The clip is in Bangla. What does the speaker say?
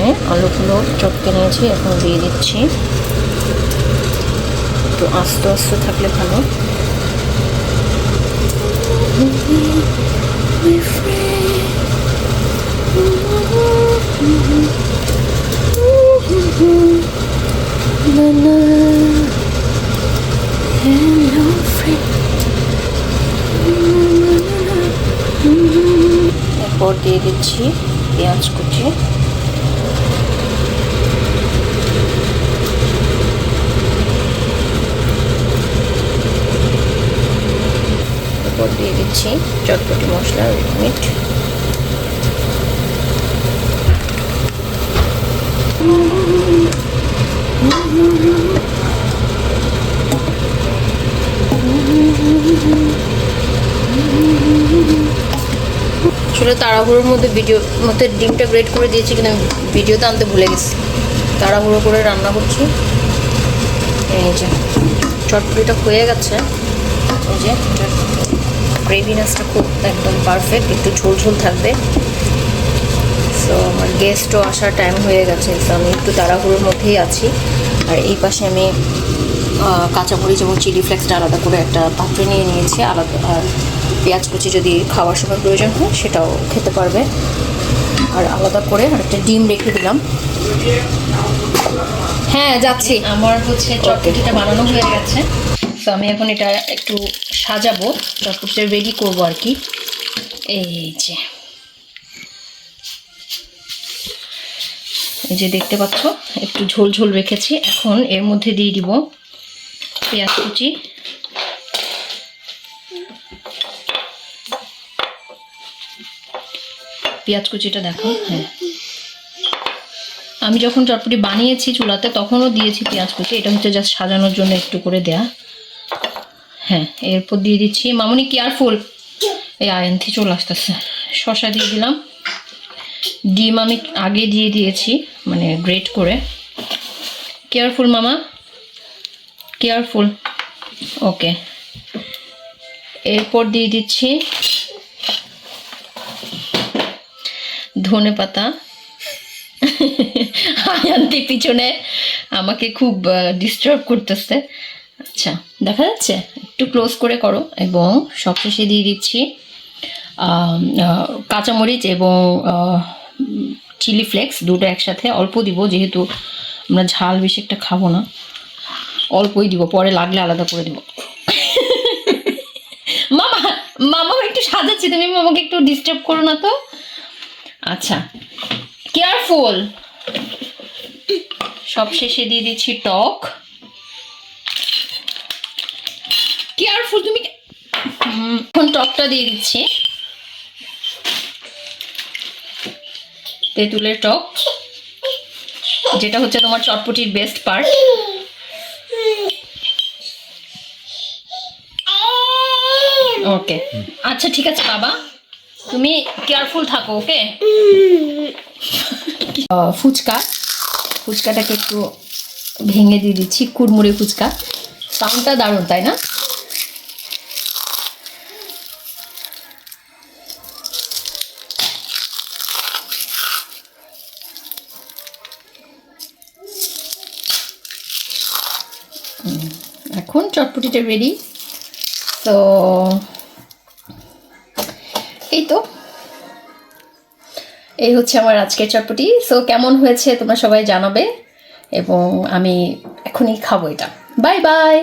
এখানে আলুগুলো চটকে নিয়েছি, এখন দিয়ে দিচ্ছি একটু আস্তে আস্তে থাকলে ভালো. এরপর দিয়ে দিচ্ছি পেঁয়াজ কুচি এরপর দিয়ে দিচ্ছি, চটপটি মশলা মিট। আসলে তাড়াহুড়োর মধ্যে ভিডিও, মধ্যে ডিমটা গ্রেট করে দিয়েছি কিন্তু আমি ভিডিওতে আনতে ভুলে গেছি। তাড়াহুড়ো করে রান্না করছি। এই যে, চটপটিটা হয়ে গেছে। এই যে গ্রেভিনেসটা খুব একদম পারফেক্ট একটু ঝোল ঝোল থাকবে। সো আমার গেস্টও আসার টাইম হয়ে গেছে তো আমি একটু তাড়াহুড়োর মধ্যেই আছি। আর এই পাশে আমি আহ, কাঁচামরিচ এবং চিলি ফ্লেক্সটা আলাদা করে একটা পাত্রে নিয়ে নিয়েছি। আলাদা আর পেঁয়াজ কুচি যদি খাওয়ার সময় প্রয়োজন হয় সেটাও খেতে পারবে। আর আলাদা করে আর একটা ডিম রেখে দিলাম। হ্যাঁ যাচ্ছি। আমার হচ্ছে চটপটিটা বানানো হয়ে গেছে। তো আমি এখন এটা একটু সাজাবো চটপটিটা রেডি করব আর কি। এই যে এই যে দেখতে পাচ্ছ, একটু ঝোল ঝোল রেখেছি। এখন এর মধ্যে দিয়ে দিব পেঁয়াজ কুচি। পেঁয়াজ কুচিটা দেখো হ্যাঁ। আমি যখন চটপটি বানিয়েছি চুলাতে, তখনও দিয়েছি পেঁয়াজ কুচি। এটা হচ্ছে জাস্ট সাজানোর জন্য একটু করে দেয়া। হ্যাঁ এরপর দিয়ে দিচ্ছি। মামুনি কেয়ারফুল এই আয়ন্থি চলে আসতেছে। শশা দিয়ে দিলাম। ডিম আমি আগে দিয়ে দিয়েছি মানে গ্রেট করে। কেয়ারফুল মামা। Careful okay. এরপর দিয়ে দিচ্ছি ধনে পাতা। আয়ান্তি পিছনে আমাকে খুব ডিস্টার্ব করতেছে। আচ্ছা দেখা যাচ্ছে। একটু ক্লোজ করে করো এবং সবশেষে দিয়ে দিচ্ছি কাঁচামরিচ এবং চিলি ফ্লেক্স দুটো একসাথে অল্প দিব, যেহেতু আমরা ঝাল বেশি একটা খাব না। অল্পই দিব, পরে লাগলে আলাদা করে দিব। মামা মামা একটু সাজাচ্ছি, তুমি মামাকে একটু ডিস্টার্ব করো না তো। আচ্ছা কেয়ারফুল সব শেষে দিয়ে দিচ্ছি টক। কেয়ারফুল তুমি এখন টকটা দিয়ে দিচ্ছি। তেঁতুলের টক, যেটা হচ্ছে তোমার চটপটির বেস্ট পার্ট ওকে আচ্ছা ঠিক আছে, বাবা। তুমি কেয়ারফুল থাকো ওকে ফুচকা। ফুচকাটাকে একটু ভেঙে দিয়ে দিচ্ছি, কুড়মুড়ে ফুচকা। সাউন্ডটা দারুণ, তাই না? এখন চটপটিটা রেডি তো এই তো। এই হচ্ছে আমার আজকের চটপটি। সো কেমন হয়েছে তোমরা সবাই জানাবে এবং আমি এখনই খাব এটা। Bye bye